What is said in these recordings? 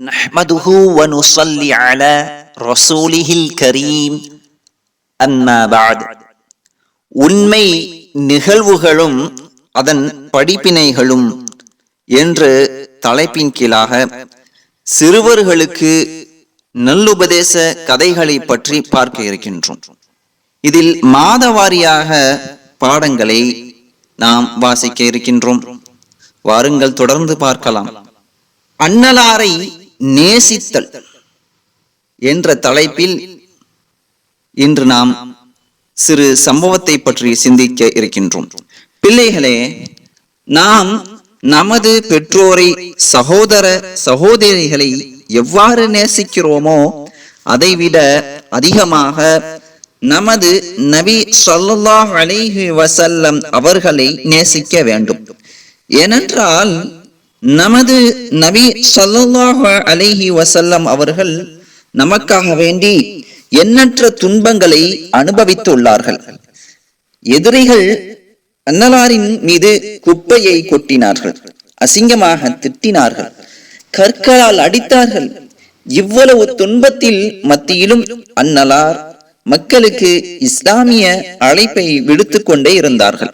نحمده ونصلي على رسوله الكريم أما بعد உண்மை நிகழ்வுகளும் அதன் படிப்பினைகளும் என்று தலைப்பின் கீழாக சிறுவர்களுக்கு நல்லுபதேச கதைகளை பற்றி பார்க்க இருக்கின்றோம் இதில் மாதவாரியாக பாடங்களை நாம் வாசிக்க இருக்கின்றோம் வாருங்கள் தொடர்ந்து பார்க்கலாம் அன்னலாரை நேசித்தல் என்ற தலைப்பில் இன்று நாம் சிறு சம்பவத்தை பற்றி சிந்திக்க இருக்கின்றோம். பிள்ளைகளே நாம் நமது பெற்றோரை சகோதர சகோதரிகளை எவ்வாறு நேசிக்கிறோமோ அதைவிட அதிகமாக நமது நபி ஸல்லல்லாஹு அலிஹி வசல்லம் அவர்களை நேசிக்க வேண்டும். ஏனென்றால் நமது நபி சல்லாஹு அலைஹி வசல்லம் அவர்கள் நமக்காக வேண்டி எண்ணற்ற துன்பங்களை அனுபவித்துள்ளார்கள் எதிரிகள் அன்னலாரின் மீது குப்பையை கொட்டினார்கள். அசிங்கமாக திட்டினார்கள். கற்களால் அடித்தார்கள். இவ்வளவு துன்பத்தில் மத்தியிலும் அன்னலார் மக்களுக்கு இஸ்லாமிய அழைப்பை விடுத்துக் கொண்டே இருந்தார்கள்.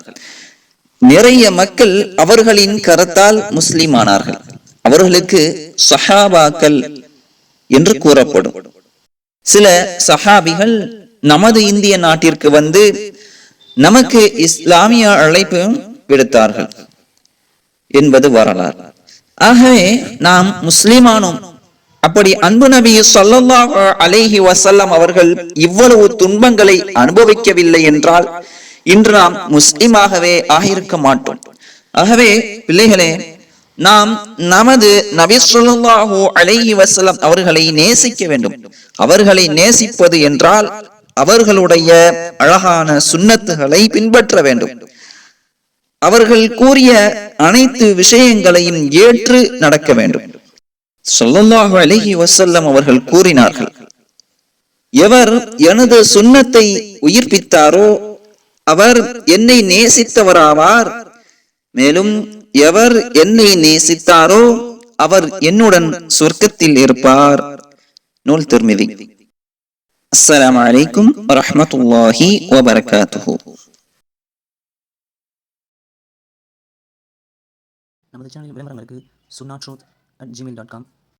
நிறைய மக்கள் அவர்களின் கரத்தால் முஸ்லிமானார்கள். அவர்களுக்கு சஹாபாக்கள் என்று கூறப்படும். சில சஹாபிகள் நமது இந்திய நாட்டிற்கு வந்து நமக்கு இஸ்லாமிய அழைப்பு விடுத்தார்கள் என்பது வரலாறு. ஆகவே நாம் முஸ்லிமானோம். அப்படி அன்பு நபி ஸல்லல்லாஹு அலேஹி வசல்லம் அவர்கள் இவ்வளவு துன்பங்களை அனுபவிக்கவில்லை என்றால் இன்று நாம் முஸ்லிமாகவே ஆகியிருக்க மாட்டோம். ஆகவே பிள்ளைகளே நாம் நமது நபி ஸல்லல்லாஹு அலைஹி அவர்களை நேசிக்க வேண்டும். அவர்களை நேசிப்பது என்றால் அவர்களுடைய அழகான சுன்னத்துகளை பின்பற்ற வேண்டும். அவர்கள் கூறிய அனைத்து விஷயங்களையும் ஏற்று நடக்க வேண்டும். ஸல்லல்லாஹு அழகி வசல்லம் அவர்கள் கூறினார்கள் எவர் எனது சுன்னத்தை உயிர்ப்பித்தாரோ அவர் என்னை நேசித்தவராவார். மேலும் எவர் என்னை நேசித்தாரோ அவர் என்னுடன் சொர்க்கத்தில் இருப்பார். நூல் திருமிதி. அஸ்ஸலாமு வலைக்கும் வரமத்துல்லாஹி வபரகாத்துஹு. நமது சேனல் விளம்பரங்களுக்கு சுன்னா truth at Gmail dot com